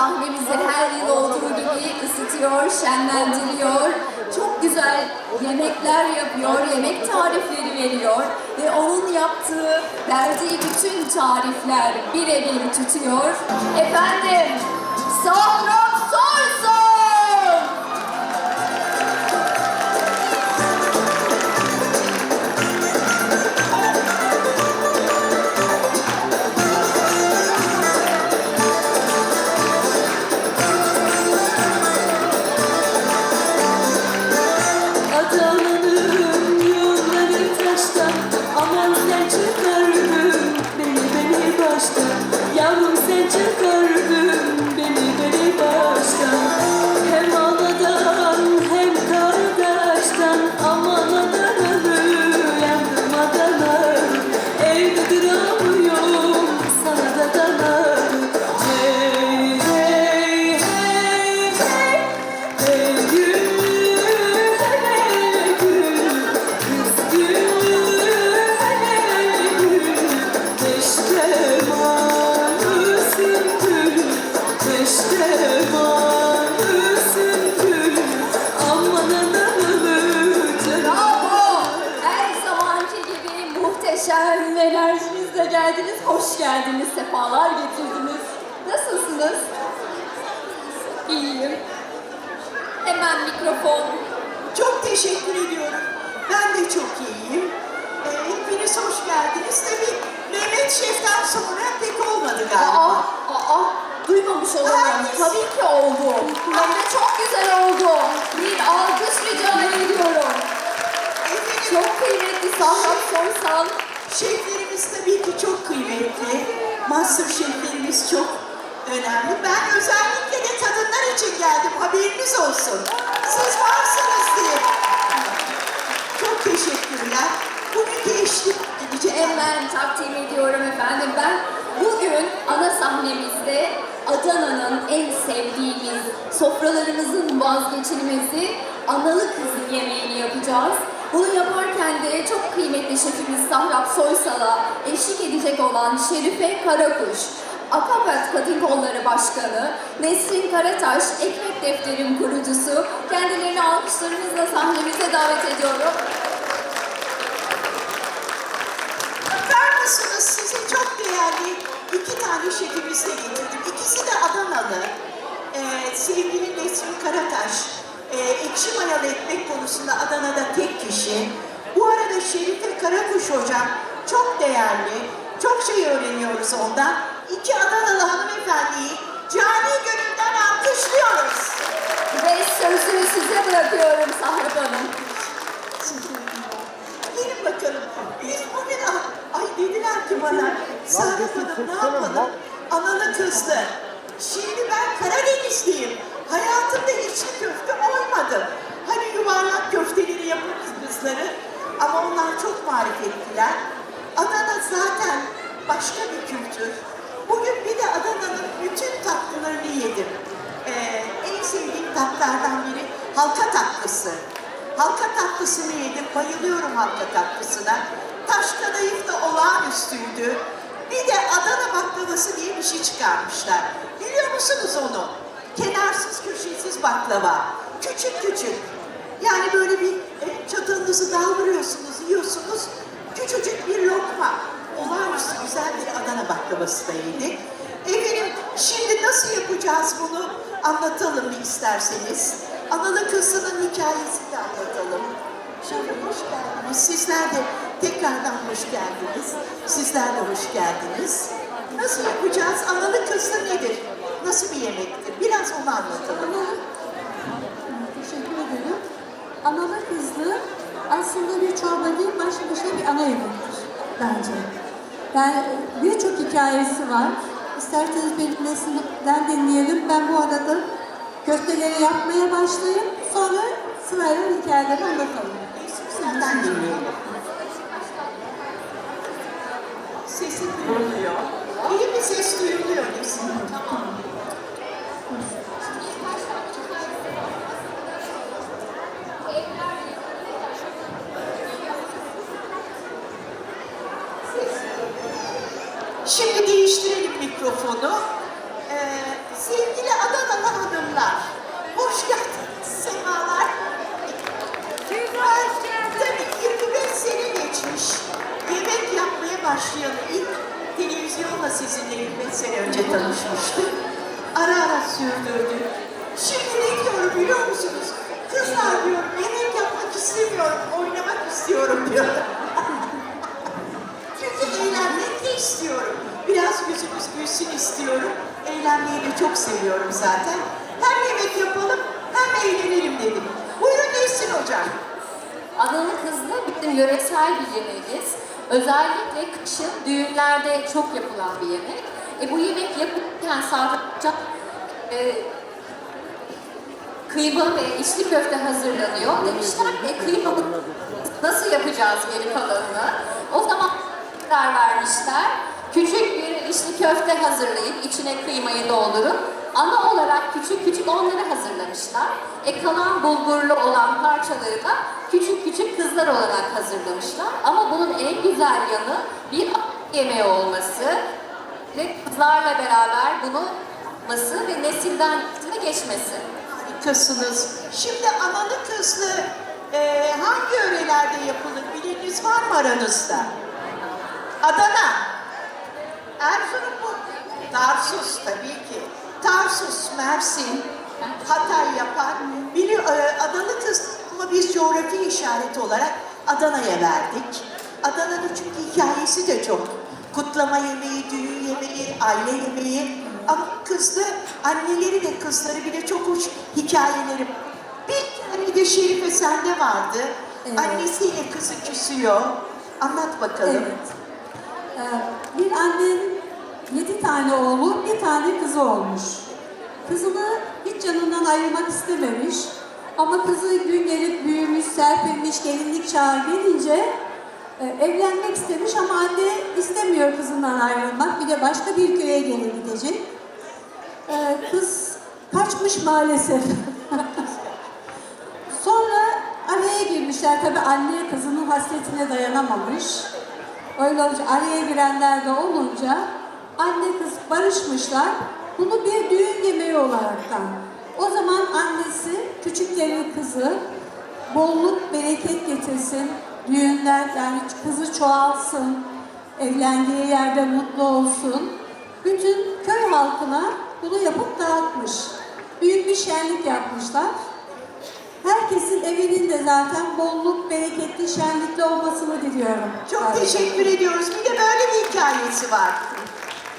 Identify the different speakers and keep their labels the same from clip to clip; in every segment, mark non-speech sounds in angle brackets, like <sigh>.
Speaker 1: sahnemizi her yıl olduğu gibi ısıtıyor, şenlendiriyor. Çok güzel yemekler yapıyor, yemek tarifleri veriyor ve onun yaptığı, verdiği bütün tarifler birebir tutuyor. Efendim, Sorsun! Duymamış.
Speaker 2: Herkes-
Speaker 1: Tabii ki oldu. Hem de çok güzel oldu. Bir alkış rica ediyorum. Çok kıymetli Sahra Soysal.
Speaker 2: şeflerimiz tabii ki çok kıymetli. Master şeflerimiz çok önemli. Ben özellikle de kadınlar için geldim. Haberiniz olsun. Siz varsınız diye. Çok teşekkürler. Bugünkü eşlik edecek.
Speaker 1: Hemen takdim ediyorum efendim. Ben bugün ana sahnemizde Adana'nın en sevdiğimiz, sofralarımızın vazgeçilmezi analı kızı yemeğini yapacağız. Bunu yaparken de çok kıymetli şefimiz Sahrap Soysal'a eşlik edecek olan Şerife Karakuş, Akapat Kadın Kolları Başkanı, Nesrin Karataş, Ekmek Defterim kurucusu, kendilerini alkışlarınızla sahnemize davet ediyorum.
Speaker 2: Bakar mısınız size çok değerli iki tane şefimiz de getirdim. İkisi de Adanalı. Ee, sevgili Nesrin Karataş, e, ekşi mayalı ekmek konusunda Adana'da tek kişi. Bu arada Şerife Karakuş hocam çok değerli, çok şey öğreniyoruz ondan. İki Adanalı hanımefendiyi cani gönülden alkışlıyoruz.
Speaker 1: Ve sözü size bırakıyorum Sahrap Hanım.
Speaker 2: Gelin bakalım. Biz bugün dediler ki bana Serap Hanım ne yapalım? Analı kızlı. Şimdi ben Karadenizliyim. Hayatımda içli köfte oymadı. Hani yuvarlak köfteleri yaparız kızları. Ama onlar çok marifetliler. Adana zaten başka bir kültür. Bugün bir de Adana'nın bütün tatlılarını yedim. Ee, en sevdiğim tatlardan biri halka tatlısı. Halka tatlısını yedim. Bayılıyorum halka tatlısına. Taş kadayıf da olağanüstüydü. Bir de Adana baklavası diye bir şey çıkarmışlar. Biliyor musunuz onu? Kenarsız köşesiz baklava. Küçük küçük. Yani böyle bir e, çatalınızı dalduruyorsunuz, yiyorsunuz. Küçücük bir lokma. Olağanüstü güzel bir Adana baklavası da yedik. Efendim şimdi nasıl yapacağız bunu anlatalım mı isterseniz. Analı kızının hikayesini de anlatalım. Şimdi hoş geldiniz. Sizler de tekrardan hoş geldiniz. Sizler de hoş geldiniz. Nasıl yapacağız? Analı kızlı nedir? Nasıl bir yemektir? Biraz onu anlatalım.
Speaker 3: Teşekkür ederim. Analı kızlı aslında bir çorba değil, başlı başına bir ana yemektir bence. Yani birçok hikayesi var. İsterseniz benim neslinden dinleyelim. Ben bu arada köfteleri yapmaya başlayayım. Sonra sırayla hikayeleri anlatalım.
Speaker 2: Senden dinleyelim. Sesi duyuluyor. İyi bir ses duyuluyor Nesin. Tamam.
Speaker 1: Kızlı bizim yöresel bir yemeğimiz. Özellikle kışın düğünlerde çok yapılan bir yemek. E, bu yemek yapılırken sadece e, kıyma ve içli köfte hazırlanıyor. Demişler ki kıymamı nasıl yapacağız geri kalanını? O zaman karar vermişler. Küçük bir içli köfte hazırlayıp içine kıymayı doldurup ana olarak küçük küçük onları hazırlamışlar. E kalan bulgurlu olan parçaları da küçük küçük kızlar olarak hazırlamışlar. Ama bunun en güzel yanı bir yemeği olması ve kızlarla beraber bunu yapması ve nesilden nesile geçmesi.
Speaker 2: Harikasınız. Şimdi analı kızlı e, hangi yörelerde yapılır biliniz var mı aranızda? Adana, Erzurum mu? Tarsus tabii ki. Tarsus, Mersin, Hatay yapar. Biliyor, e, Adalı kız ama biz coğrafi işareti olarak Adana'ya verdik. Adana'nın çünkü hikayesi de çok. Kutlama yemeği, düğün yemeği, aile yemeği. Ama kızlı, anneleri de kızları bile çok hoş hikayeleri. Bir tane de Şerife sende vardı.
Speaker 3: Evet.
Speaker 2: Annesiyle kızı küsüyor. Anlat bakalım.
Speaker 3: Evet. Ee, bir annenin yedi tane oğlu, bir tane kızı olmuş. Kızını hiç canından ayırmak istememiş. Ama kızı gün gelip büyümüş, serpilmiş, gelinlik çağı gelince e, evlenmek istemiş ama anne istemiyor kızından ayrılmak. Bir de başka bir köye geri gidecek. Ee, kız kaçmış maalesef. <laughs> Sonra araya girmişler. Tabii anne kızının hasretine dayanamamış. Öyle olunca araya girenler de olunca anne kız barışmışlar. Bunu bir düğün yemeği olaraktan. O zaman annesi küçüklerin kızı bolluk bereket getirsin. Düğünler yani kızı çoğalsın. Evlendiği yerde mutlu olsun. Bütün köy halkına bunu yapıp dağıtmış. Büyük bir şenlik yapmışlar. Herkesin evinin de zaten bolluk, bereketli, şenlikli olmasını diliyorum.
Speaker 2: Çok teşekkür ediyoruz. Bir de böyle bir hikayesi var.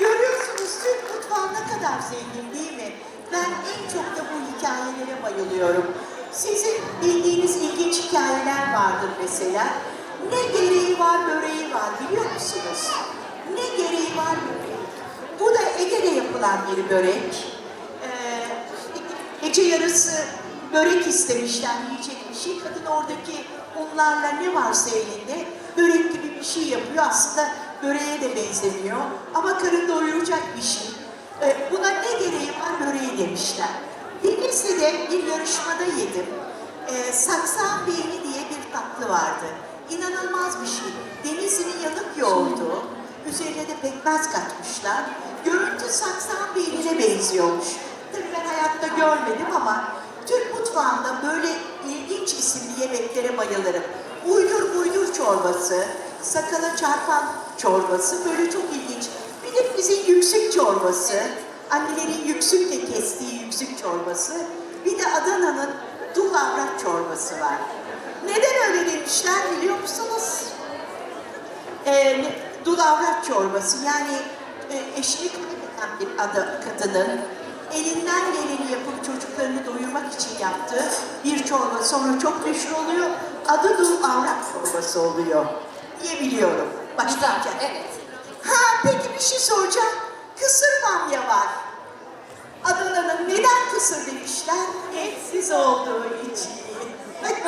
Speaker 2: Görüyorsunuz Türk mutfağı ne kadar zengin değil mi? Ben en çok da bu hikayelere bayılıyorum. Sizin bildiğiniz ilginç hikayeler vardır mesela. Ne gereği var böreği var biliyor musunuz? Ne gereği var böreği. Bu da Ege'de yapılan bir börek. Ee, gece yarısı börek istemişler yiyecek bir şey. Kadın oradaki unlarla ne varsa elinde börek gibi bir şey yapıyor. Aslında böreğe de benzemiyor. Ama karın doyuracak bir şey. Ee, buna ne gereği var böreği demişler. Denizli'de bir yarışmada yedim. Ee, saksan beyni diye bir tatlı vardı. İnanılmaz bir şey. Denizli'nin yanık yoğurdu. Üzerine de pekmez katmışlar. Görüntü saksan beynine benziyormuş. Tabii ben hayatta görmedim ama Türk mutfağında böyle ilginç isimli yemeklere bayılırım. Uydur buydur çorbası, sakala çarpan çorbası böyle çok ilginç. Bir de bizim yüksük çorbası, annelerin yüksükle kestiği yüksük çorbası. Bir de Adana'nın dul avrat çorbası var. Neden öyle demişler biliyor musunuz? e, dul çorbası yani e, eşlik eden bir ada, kadının elinden geleni yapıp çocuklarını doyurmak için yaptığı bir çorba sonra çok meşhur oluyor. Adı dul avrat çorbası oluyor diye biliyorum.
Speaker 1: Güzel,
Speaker 2: Başlarken.
Speaker 1: evet.
Speaker 2: Ha peki bir şey soracağım. Kısır bamya var. Adana'nın neden kısır demişler? Etsiz olduğu için. Tabii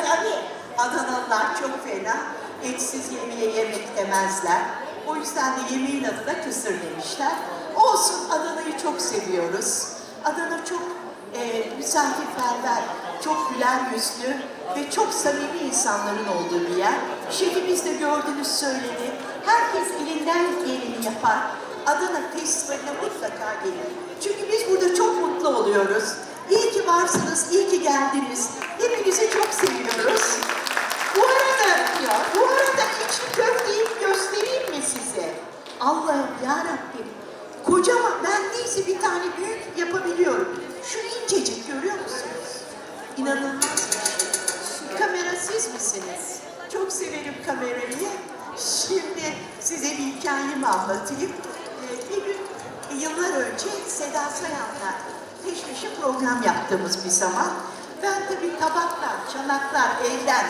Speaker 2: Adanalılar çok fena. Etsiz yemeğe yemek demezler. O yüzden de yemeğin adına kısır demişler. Olsun Adana'yı çok seviyoruz. Adana çok e, misafirperver, çok güler yüzlü ve çok samimi insanların olduğu bir yer. Şefimiz de gördünüz söyledi. Herkes elinden geleni yapar. Adana Festivali'ne mutlaka gelin. Çünkü biz burada çok mutlu oluyoruz. İyi ki varsınız, iyi ki geldiniz. Hepinizi çok seviyoruz. Bu arada, bu arada içli köfteyi göstereyim mi size? Allah'ım yarabbim. Kocaman, ben neyse bir tane büyük yapabiliyorum. Şu incecik görüyor musunuz? İnanılmaz şey. Kamera siz misiniz? Çok severim kamerayı. Şimdi size bir hikayemi anlatayım. Ee, Bir gün e, yıllar önce Seda Sayan'la peş peşe program yaptığımız bir zaman ben tabii tabaklar, çanaklar elden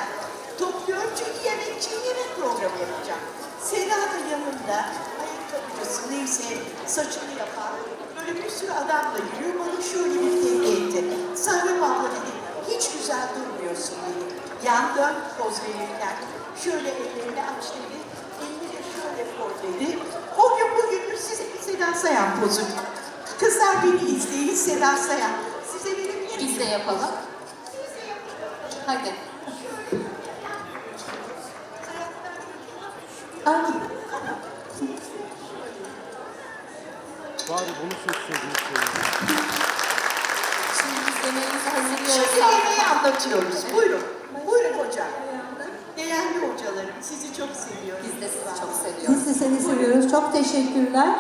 Speaker 2: topluyorum çünkü yemekçi yemek programı yapacağım. Seda da yanında ayakkabıcısı neyse saçını yapan böyle bir sürü adamla yürüyor bana şöyle bir tehdit etti. Serap abla dedi hiç güzel durmuyorsun dedi. Yan dön poz verirken şöyle ellerini aç dedi. Elini de şöyle koy dedi. O gün bugündür size bir Seda Sayan pozu. Kızlar beni izleyin Seda Sayan. Size verebilir?
Speaker 1: Biz de yapalım. Hadi.
Speaker 3: Ay,
Speaker 4: Bari bunu seçseydiniz. şöyle.
Speaker 1: Şimdi biz yemeğimizi
Speaker 2: Şimdi
Speaker 1: hazırlıyoruz.
Speaker 2: yemeği anlatıyoruz. Buyurun. Buyurun hocam. Değerli hocalarım sizi çok seviyorum.
Speaker 1: Biz de sizi çok seviyoruz.
Speaker 3: Biz de seni seviyoruz. Çok teşekkürler.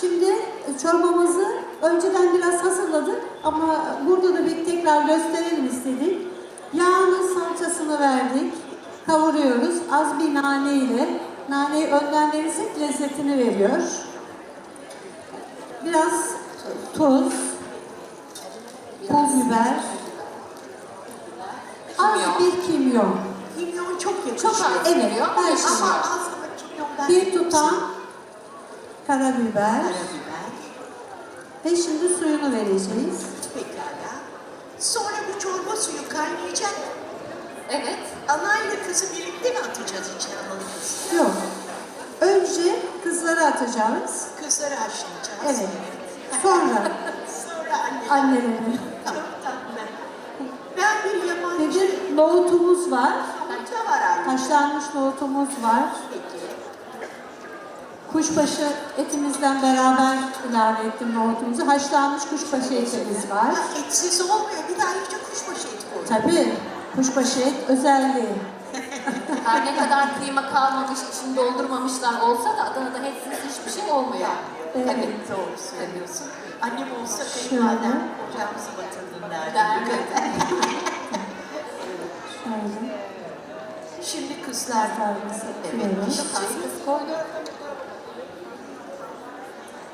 Speaker 3: Şimdi e, çorbamızı önceden biraz hazırladık ama burada da bir tekrar gösterelim istedik. Yağını, salçasını verdik. Kavuruyoruz. Az bir nane ile. Naneyi önden verirsek lezzetini veriyor. Biraz tuz, pul biber, az
Speaker 1: Kimyon.
Speaker 3: bir kimyon.
Speaker 2: Kimyon çok yakışıyor.
Speaker 1: Çok az
Speaker 3: Evet, ben şimdi-
Speaker 2: Ama az ama kimyondan
Speaker 3: Bir tutam karabiber
Speaker 2: Karabiber.
Speaker 3: ve şimdi suyunu vereceğiz.
Speaker 2: Pekala. Sonra bu çorba suyu kaynayacak.
Speaker 1: Evet.
Speaker 2: Anayla kızı birlikte mi atacağız içine kız?
Speaker 3: Yok. Önce kızları atacağız.
Speaker 2: Kızları haşlayacağız.
Speaker 3: Evet. Sonra <laughs>
Speaker 2: Sonra anne.
Speaker 3: anneleri.
Speaker 2: Çok tatlı. Ben bir yabancı.
Speaker 3: Ve bir nohutumuz var.
Speaker 2: Yumurta var anne.
Speaker 3: Haşlanmış nohutumuz var.
Speaker 2: Peki.
Speaker 3: Kuşbaşı etimizden beraber ilave ettim nohutumuzu. Haşlanmış kuşbaşı etimiz var.
Speaker 2: Ha, etsiz olmuyor. Bir daha iyice kuşbaşı et koy.
Speaker 3: Tabii kuşbaşı et özelliği. <laughs>
Speaker 1: Her ne kadar kıyma kalmamış, içini doldurmamışlar olsa da Adana'da etsiz hiçbir şey olmuyor.
Speaker 3: Evet.
Speaker 2: Tabii doğru söylüyorsun. Annem olsa kayınvalidem ocağımızı batırdın derdi.
Speaker 1: Derdi. <laughs>
Speaker 3: Şöyle.
Speaker 2: Şimdi kızlar
Speaker 3: Sarımızı
Speaker 2: Evet,
Speaker 1: kız koyduk.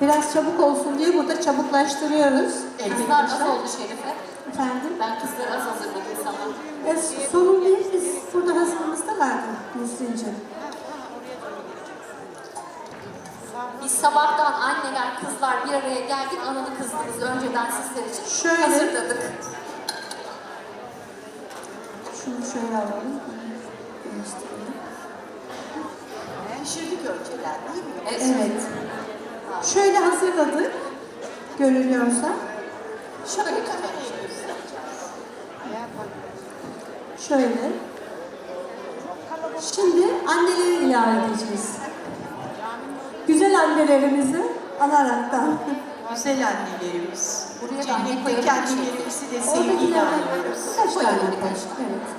Speaker 3: Biraz çabuk olsun diye burada çabuklaştırıyoruz.
Speaker 1: Kızlar az oldu Şerife.
Speaker 3: Efendim?
Speaker 1: Ben kızları az hazırladım sana.
Speaker 3: E, sorun değil, biz burada hazırımızda vardı Müslüncü.
Speaker 1: Biz sabahtan anneler, kızlar bir araya geldik. Analı kızlarımızı önceden sizler için
Speaker 3: Şöyle.
Speaker 1: hazırladık.
Speaker 3: Şöyle alalım.
Speaker 2: Pişirdik önceden değil mi?
Speaker 1: Evet.
Speaker 3: Evet. Şöyle hazırladık. Görülüyorsa.
Speaker 1: Şöyle bir
Speaker 2: Kamerayı göstereceğiz.
Speaker 3: Şöyle. Şimdi anneleri ilave edeceğiz. Güzel annelerimizi alaraktan.
Speaker 2: Güzel annelerimiz.
Speaker 1: Buraya
Speaker 2: Cennetteki annelerimizi de sevgiyle anıyoruz.
Speaker 3: Kaç tane. Evet.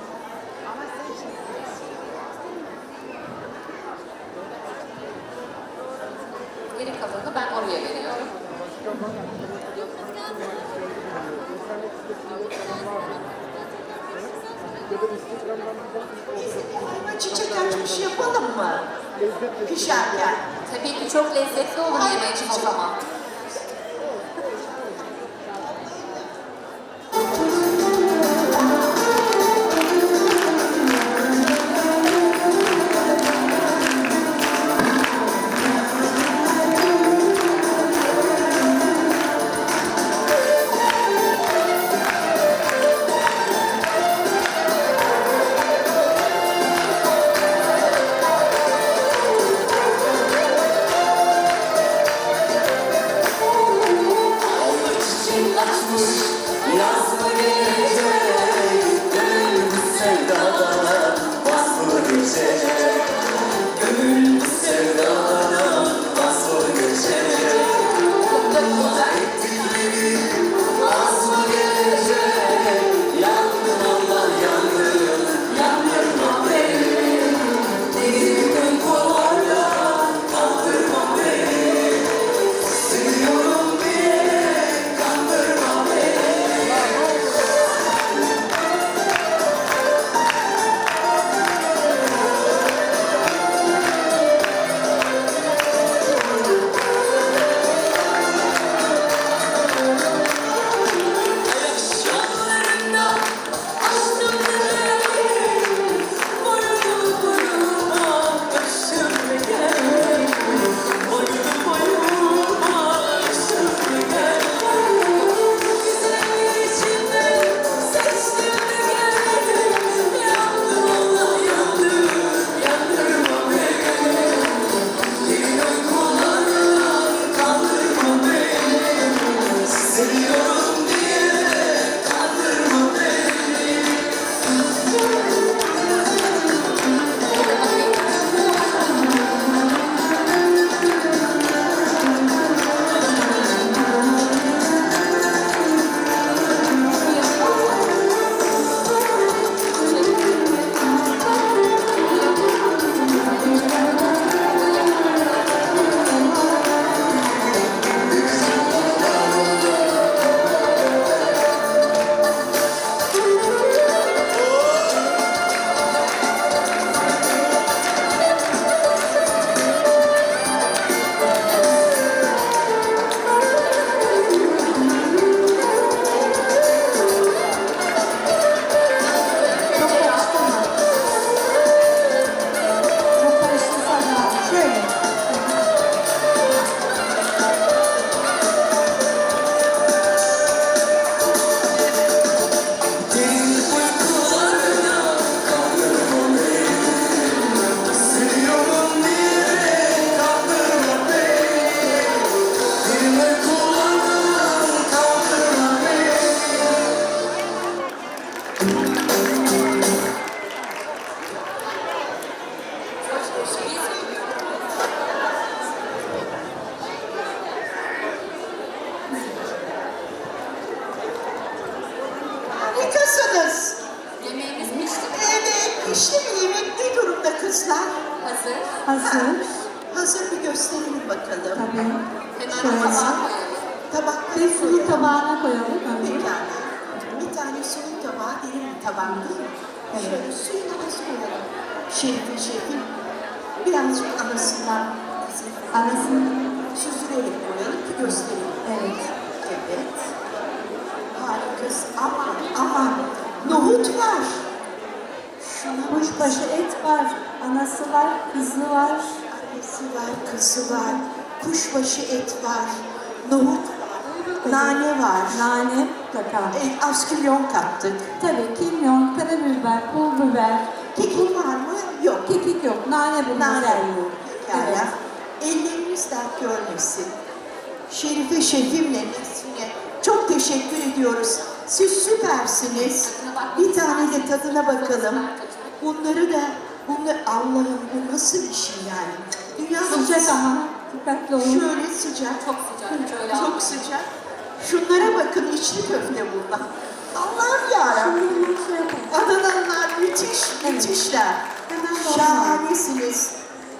Speaker 1: Geri veriyorum.
Speaker 2: Ayva çiçek açmış yapalım mı? Pişerken.
Speaker 1: Tabii ki çok lezzetli olur yemek o zaman. Hazır.
Speaker 3: Hazır.
Speaker 2: Bir gösterelim bakalım.
Speaker 3: Tabii.
Speaker 1: Hemen
Speaker 3: Şöyle.
Speaker 1: tabağa koyalım.
Speaker 2: Tabakları
Speaker 3: Bir sulu tabağına koyalım önce.
Speaker 2: Pekala. Bir tane suyun tabağı, derin bir tabak değil mi? Şöyle suyun arası koyalım. Şerif'in şerif'in birazcık arasından
Speaker 3: Arasını.
Speaker 2: süzülerek koyalım ki gösterelim.
Speaker 3: Evet.
Speaker 2: Evet. Harikasın. Aman aman. Nohut var. Şuna.
Speaker 3: Kuşbaşı et var. Anası var. Kızı var.
Speaker 2: Annesi var, kızı var. Kuşbaşı et var. Nohut var. Nane var.
Speaker 3: Nane mutlaka.
Speaker 2: E, az kimyon kattık.
Speaker 3: Tabii kimyon, karabiber, pul biber.
Speaker 2: Kekik var mı? Yok.
Speaker 3: Kekik yok. Nane bunun
Speaker 2: Nane.
Speaker 3: özelliği.
Speaker 2: Pekala.
Speaker 3: Evet.
Speaker 2: Elleriniz dert görmesin. Şerife şefimle Nesrin'e çok teşekkür ediyoruz. Siz süpersiniz. Bir tane de tadına bakalım. Bunları da, bunları Allah'ım bu nasıl bir şey yani? Dünyanın
Speaker 3: Sıcak ama. Dikkatli olun.
Speaker 2: Şöyle sıcak.
Speaker 1: Çok sıcak. Şöyle
Speaker 2: Çok
Speaker 1: al.
Speaker 2: sıcak. Şunlara bakın içli köfte bunlar. Allah'ım yarabbim.
Speaker 3: Bunu şey.
Speaker 2: Adanalılar müthiş, müthişler. Şahanesiniz.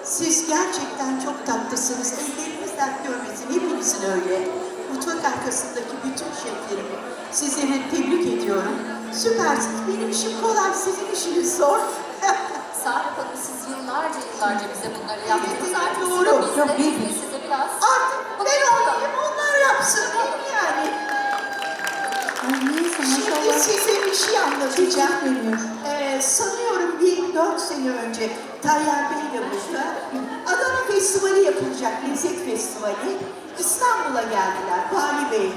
Speaker 2: Siz gerçekten çok tatlısınız. Elleriniz dert görmesin. Hepinizin öyle. Mutfak arkasındaki bütün şeflerimi sizleri tebrik ediyorum. Süpersiniz. Benim işim kolay, sizin işiniz zor. <laughs>
Speaker 1: Sarı Hanım siz yıllarca yıllarca bize bunları yaptınız.
Speaker 2: Evet,
Speaker 1: Artık
Speaker 2: doğru.
Speaker 1: sıra bizde.
Speaker 3: Yok, biz-
Speaker 1: de size biraz
Speaker 2: Artık ben olayım, onlar yapsın. Yani.
Speaker 3: Ay neyse
Speaker 2: Şimdi size bir şey anlatacağım. Ee, sanıyorum bir dört sene önce Tayyar Bey de burada. Adana Festivali yapılacak, Lezzet Festivali. İstanbul'a geldiler. Vali Bey,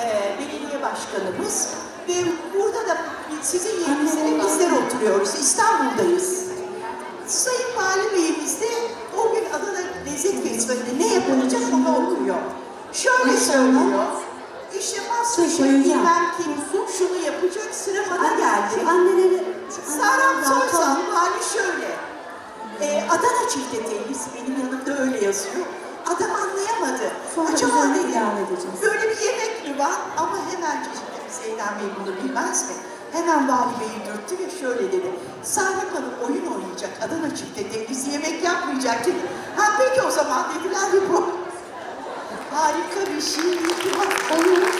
Speaker 2: e, belediye başkanımız. Ve burada da sizin yerinizde bizler oturuyoruz. İstanbul'dayız. Sayın Vali Bey'imiz de o gün Adana Lezzet Festivali'nde ne yapılacak onu okuyor. Şöyle söylüyor. İşte Masterchef
Speaker 3: Söyleyeceğim.
Speaker 2: bilmem kim şunu yapacak sıra bana geldi.
Speaker 3: Anneleri... Anneleri-
Speaker 2: Soysal hali şöyle. Ee, Adana çifte teyzesi benim yanımda öyle yazıyor. Adam anlayamadı.
Speaker 3: Sonra
Speaker 2: Acaba dedi, böyle bir yemek mi var? Ama hemen çeşitli Zeynep Bey bunu bilmez mi? Hemen Vali Bey'i dürttü ve şöyle dedi. Sahip Hanım oyun oynayacak, Adana çifte teyzesi yemek yapmayacak dedi. Ha peki o zaman dediler bu. Harika bir şey.
Speaker 3: Olur.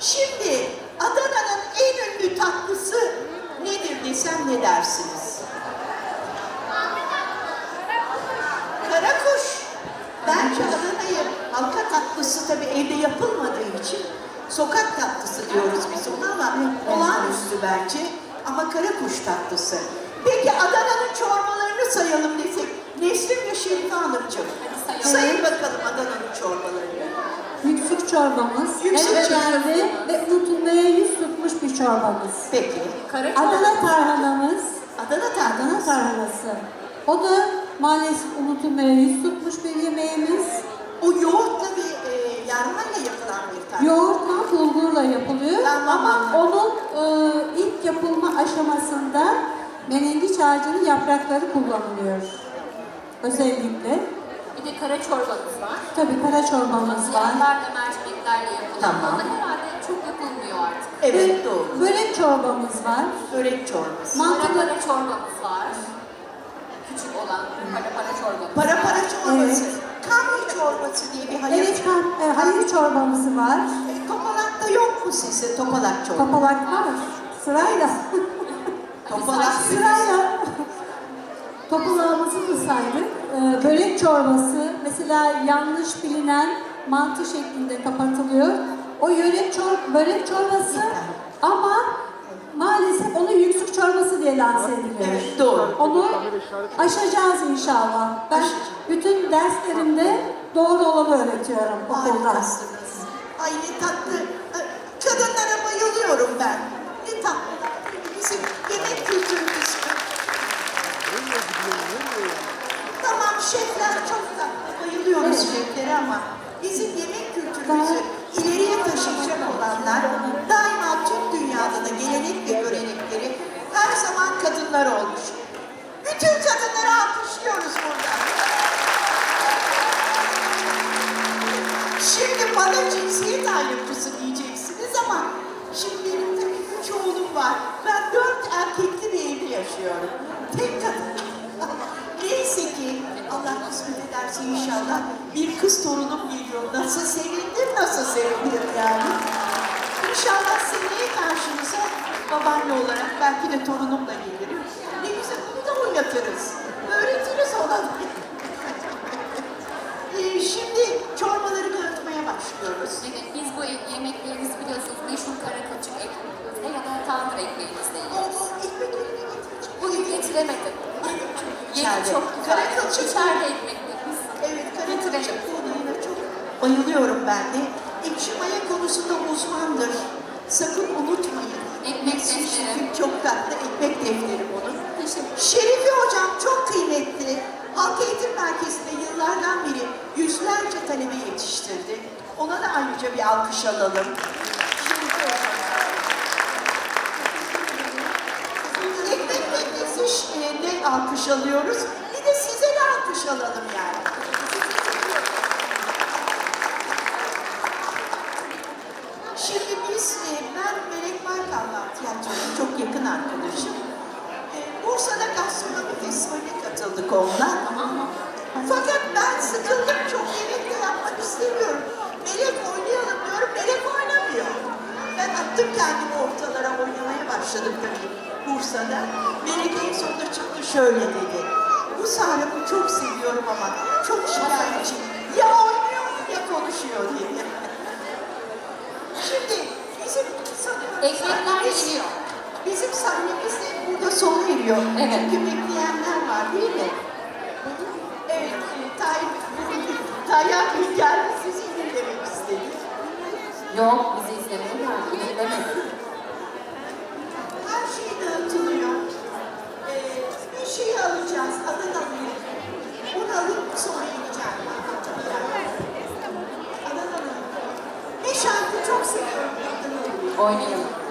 Speaker 2: Şimdi Adana'nın en ünlü tatlısı nedir desem ne dersiniz? Karakuş. Bence Adana'yı halka tatlısı tabii evde yapılmadığı için sokak tatlısı diyoruz biz ona ama olağanüstü bence. Karakuş tatlısı. Peki Adana'nın çorbalarını sayalım desek. Nesrin ve Şerife Hanımcığım. Sayın bakalım Adana'nın çorbalarını.
Speaker 3: Yüksük çorbamız.
Speaker 2: Yüksük
Speaker 3: evet
Speaker 2: çorbası.
Speaker 3: ve unutulmaya yüz tutmuş bir çorbamız.
Speaker 2: Peki.
Speaker 3: Adana tarhanamız.
Speaker 2: Adana
Speaker 3: Adana
Speaker 2: tatlısı.
Speaker 3: tarhanası. O da maalesef unutulmaya yüz tutmuş bir yemeğimiz.
Speaker 2: O yoğurtla bir e, yarmayla yapılan bir tatlı.
Speaker 3: Yoğurtla, bulgurla yapılıyor
Speaker 2: Tamam.
Speaker 3: ama onun e, ilk yapılma aşamasında menengiç ağacının yaprakları kullanılıyor. Özellikle.
Speaker 1: Bir de kara çorbamız var.
Speaker 3: Tabii kara çorbamız var.
Speaker 1: Yanlarla mercimeklerle yapılan.
Speaker 2: Tamam.
Speaker 1: O da herhalde çok yapılmıyor artık.
Speaker 2: Evet doğru.
Speaker 3: Börek çorbamız var.
Speaker 2: Börek çorbası.
Speaker 1: Para
Speaker 3: Mantılı.
Speaker 1: para çorbamız var. Küçük olan para para çorbamız.
Speaker 2: Para para çorbası.
Speaker 3: Evet.
Speaker 2: Kamyon çorbası diye bir hayır.
Speaker 3: Evet, kan- e, hayır çorbamız var.
Speaker 2: E, topalakta yok mu sizde topalak çorbası?
Speaker 3: Topalak var. Sırayla.
Speaker 2: Topalak. <laughs>
Speaker 3: Sırayla. Topalağımızı da saydık. Ee, börek çorbası mesela yanlış bilinen mantı şeklinde kapatılıyor. O yörek çor börek çorbası ama maalesef onu yüksük çorbası diye lanse ediliyor.
Speaker 2: Evet doğru.
Speaker 3: Onu aşacağız inşallah. Ben bütün derslerimde doğru olanı öğretiyorum okulda.
Speaker 2: Ay ne tatlı. Ay, Kadınlara bayılıyorum ben. Ne tatlı. Bizim yemek kültürümüz. Tamam şefler çok tatlı. Bayılıyoruz
Speaker 3: Evet.
Speaker 2: şeflere ama bizim yemek kültürümüzü ileriye taşıyacak olanlar daima tüm dünyada da gelenek ve görenekleri her zaman kadınlar olmuş. Bütün kadınları alkışlıyoruz burada. Şimdi bana cinsiyet ayrımcısı diyecek ama şimdi benim tabii üç oğlum var. Ben dört erkekli bir evde yaşıyorum. Tek kadın. <laughs> Neyse ki Allah kısmet ederse inşallah bir kız torunum geliyor. Nasıl sevindim, nasıl sevindim yani. İnşallah karşınıza babaanne olarak belki de torunumla gelirim. Ne güzel bunu da oynatırız. Öğretiriz ona. <laughs> Ee, şimdi çorbaları dağıtmaya başlıyoruz.
Speaker 1: Evet, biz bu yemeklerimizi biliyorsunuz meşhur kara kaçık ekmeğimizle ya da tandır yiyoruz.
Speaker 2: o ekmek önüne getirecek.
Speaker 1: Bugün getiremedim. Yeni çok güzel.
Speaker 2: Kara kılçık.
Speaker 1: İçeride ekmeklerimiz.
Speaker 2: Evet, karakılçık buğdayına çok bayılıyorum ben de. Ekşi maya konusunda uzmandır. Sakın unutmayın.
Speaker 1: Ekmek
Speaker 2: Nefsi
Speaker 1: defteri.
Speaker 2: şefim çok tatlı ekmek defteri onun. Şerifi hocam çok kıymetli. Halk Eğitim Merkezi'nde yıllardan beri yüzlerce talebe yetiştirdi. Ona da ayrıca bir alkış alalım. Şerifi hocam. Ekmek teknesi de alkış alıyoruz. Bir de size de alkış alalım yani. Şimdi biz, e, ben Melek Markan'la tiyatrocu çok yakın arkadaşım. E, Bursa'da gastronomi festivaline katıldık onunla. Fakat ben sıkıldım, çok yemek de yapmak istemiyorum. Melek oynayalım diyorum, Melek oynamıyor. Ben attım kendimi ortalara oynamaya başladım tabii Bursa'da. Melek en sonunda çıktı şöyle dedi. Bu Sahrap'ı çok seviyorum ama çok şikayetçi. Ya oynuyor ya konuşuyor dedi. Şimdi bizim sahnemiz-
Speaker 1: geliyor.
Speaker 2: Bizim sahnemiz de burada sona eriyor.
Speaker 1: Evet.
Speaker 2: Çünkü bekleyenler var değil mi? Evet, e, Tayyip, Tayyip Bey geldi sizi dinlemek istedi.
Speaker 1: Yok, bizi
Speaker 2: Her şey dağıtılıyor. Ee, bir şeyi alacağız, alayım. Onu alıp sonra alayım. Bir şarkı çok seviyorum. Adını alayım.
Speaker 1: Oynayalım.